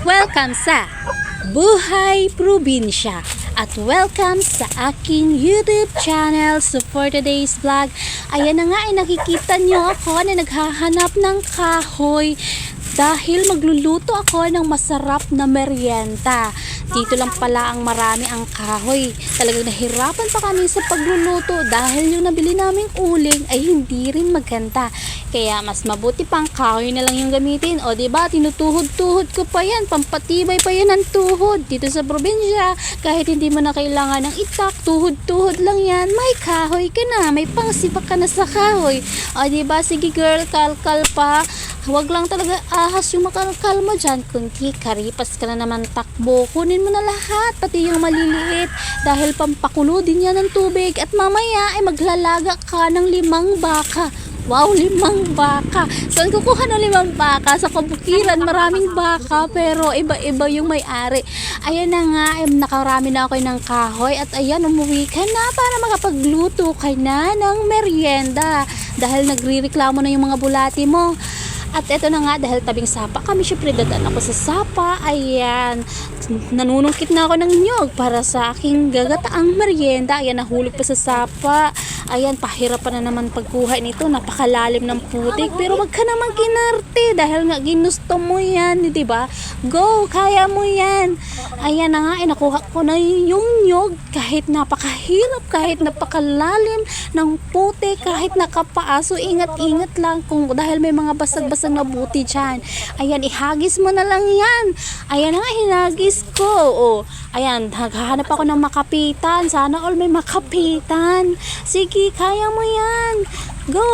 Welcome sa Buhay Probinsya at welcome sa aking YouTube channel. So for today's vlog, ayan na nga ay nakikita nyo ako na naghahanap ng kahoy dahil magluluto ako ng masarap na merienda. Dito lang pala ang marami ang kahoy. Talagang nahirapan pa kami sa pagluluto dahil yung nabili naming uling ay hindi rin maganda. Kaya mas mabuti pang kahoy na lang yung gamitin. O ba tinutuhod-tuhod ko pa yan. Pampatibay pa yan ng tuhod. Dito sa probinsya, kahit hindi mo na kailangan ng itak, tuhod-tuhod lang yan. May kahoy ka na. May pangsibak ka na sa kahoy. O ba sige girl, kalkal pa. Huwag lang talaga ahas yung makalkal mo dyan. Kundi karipas ka na naman takbo. Kunin mo na lahat, pati yung maliliit. Dahil pampakulo din yan ng tubig. At mamaya ay maglalaga ka ng limang baka. Wow, limang baka. Saan kukuha ng limang baka? Sa kabukiran, maraming baka, pero iba-iba yung may-ari. Ayan na nga, ay nakarami na ako ng kahoy at ayan, umuwi ka na para makapagluto ka na ng merienda. Dahil nagrireklamo na yung mga bulati mo. At eto na nga, dahil tabing sapa kami, syempre dadaan ako sa sapa. Ayan, nanunungkit na ako ng nyog para sa aking gagataang merienda. Ayan, nahulog pa sa sapa. Ayan, pahirapan na naman pagkuha nito. Napakalalim ng putik. Pero wag ka naman kinarte dahil nga ginusto mo yan, di ba? Go, kaya mo yan. Ayan na nga, eh, nakuha ko na yung nyog kahit napakahirap, kahit napakalalim ng putik, kahit nakapaaso. Ingat-ingat lang kung dahil may mga basag-basag na buti dyan. Ayan, ihagis mo na lang yan. Ayan nga, hinagis ko. O, ayan, naghahanap ako ng makapitan. Sana all may makapitan. Sige, kaya mo yan. Go!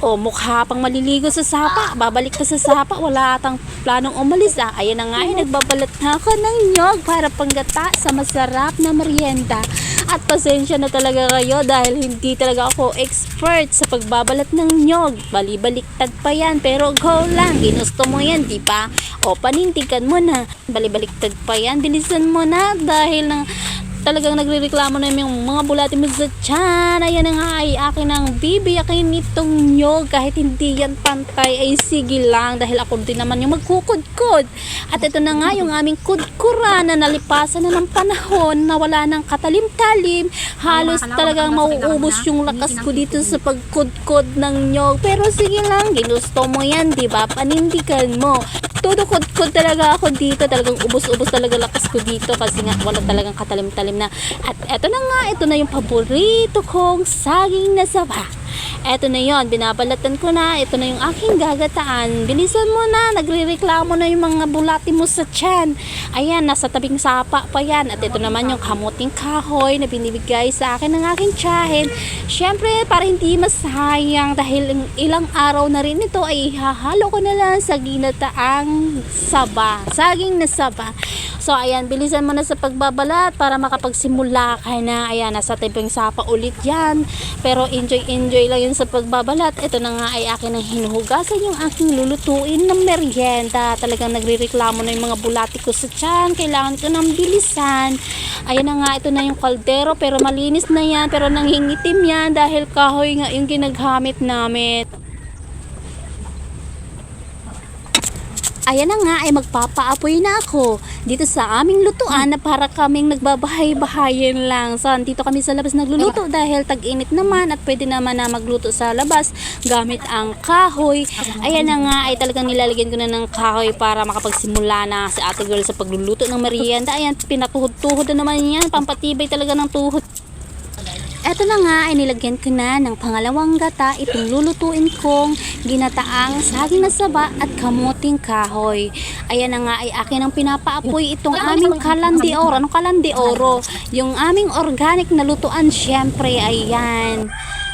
O, mukha pang maliligo sa sapa. Babalik ka sa sapa. Wala atang planong umalis ah. Ayan na nga, eh, nagbabalat na ako ng nyog para panggata sa masarap na merienda. At pasensya na talaga kayo dahil hindi talaga ako expert sa pagbabalat ng nyog. Balibaliktad pa yan, pero go lang. Ginusto mo yan, di ba? O, panintigan mo na. Balibaliktad pa yan. Bilisan mo na dahil ng talagang nagrereklamo na yung mga bulati mo sa tiyan. Ayan na nga ay akin ang bibiyakin nitong nyog kahit hindi yan pantay ay sige lang dahil ako din naman yung magkukudkod. At ito na nga yung aming kudkura na nalipasan na ng panahon na wala ng katalim-talim. Halos talagang mauubos yung lakas ko dito sa pagkudkod ng nyog. Pero sige lang, ginusto mo yan, di ba? Panindigan mo tudukod-kod talaga ako dito. Talagang ubos-ubos talaga lakas ko dito kasi nga wala talagang katalim-talim na. At eto na nga, ito na yung paborito kong saging na saba. Eto na yon binabalatan ko na. Ito na yung aking gagataan. Bilisan mo na, nagre-reklamo na yung mga bulati mo sa tiyan. Ayan, nasa tabing sapa pa yan. At ito naman yung kamuting kahoy na binibigay sa akin ng aking tiyahin. Siyempre, para hindi masayang dahil ilang araw na rin ito ay ihahalo ko na lang sa ginataang saba. Saging na saba. So, ayan, bilisan mo na sa pagbabalat para makapagsimula ka na. Ayan, nasa tabing sapa ulit yan. Pero enjoy-enjoy lang yun sa pagbabalat. Ito na nga ay akin ang hinuhugasan yung aking lulutuin ng merienda. Talagang nagre-reklamo na yung mga bulati ko sa tiyan. Kailangan ko ng bilisan. Ayan na nga, ito na yung kaldero. Pero malinis na yan. Pero nangingitim yan dahil kahoy nga yung ginagamit namin. Ayan na nga ay magpapaapoy na ako dito sa aming lutuan na para kaming nagbabahay-bahayin lang. So, dito kami sa labas nagluluto dahil tag-init naman at pwede naman na magluto sa labas gamit ang kahoy. Ayan na nga ay talagang nilalagyan ko na ng kahoy para makapagsimula na si ate girl sa pagluluto ng merienda. Ayan, pinatuhod-tuhod na naman yan. Pampatibay talaga ng tuhod. Eto na nga ay nilagyan ko na ng pangalawang gata itong lulutuin kong ginataang saging na saba at kamuting kahoy. Ayan na nga ay akin ang pinapaapoy itong aming kalandi oro. Ano kalandi oro? Yung aming organic na lutuan syempre ayan.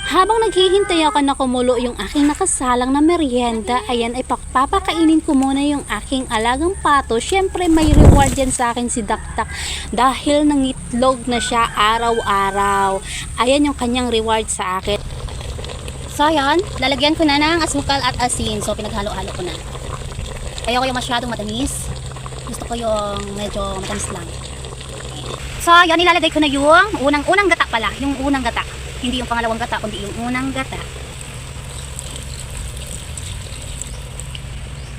Habang naghihintay ako na kumulo yung aking nakasalang na merienda, ayan ay papakainin ko muna yung aking alagang pato. Siyempre may reward yan sa akin si Daktak dahil nangitlog na siya araw-araw. Ayan yung kanyang reward sa akin. So ayan, lalagyan ko na ng asukal at asin. So pinaghalo-halo ko na. Ayoko yung masyadong matamis. Gusto ko yung medyo matamis lang. So, yun, nilalagay ko na yung unang, unang gata pala. Yung unang gata. Hindi yung pangalawang gata, kundi yung unang gata.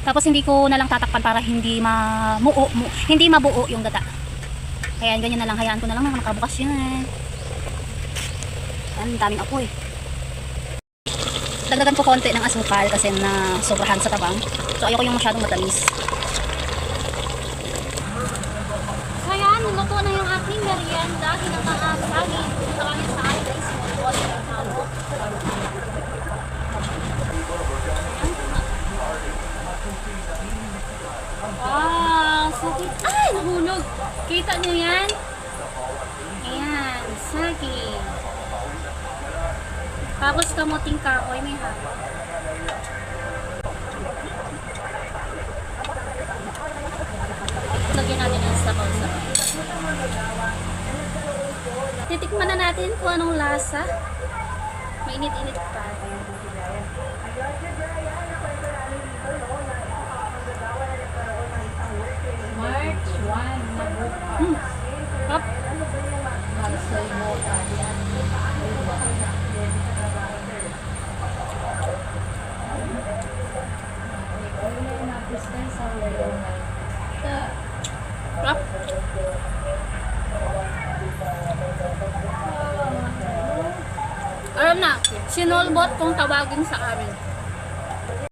Tapos hindi ko na lang tatakpan para hindi mamuo, mu, hindi mabuo yung gata. Kaya ganyan na lang, hayaan ko na lang na makabukas yun eh. Ang daming apoy. Dagdagan ko konti ng asukal kasi na sobrahan sa tabang. So ayoko yung masyadong matamis. Kaya luto na yung aking merienda. Kinakaang saging akin ay small ball. Wow, sakit. Ay. Kita nyo yan? Ayan, saging. Tapos kamuting kahoy may halo. Lagyan natin ang sabaw-sabaw. Titikman na natin kung anong lasa. Mainit-init pa. March 1 na bukas. Hmm. Hop. Malsoy mo Hop. Alam na, sinolbot kung tawagin sa amin.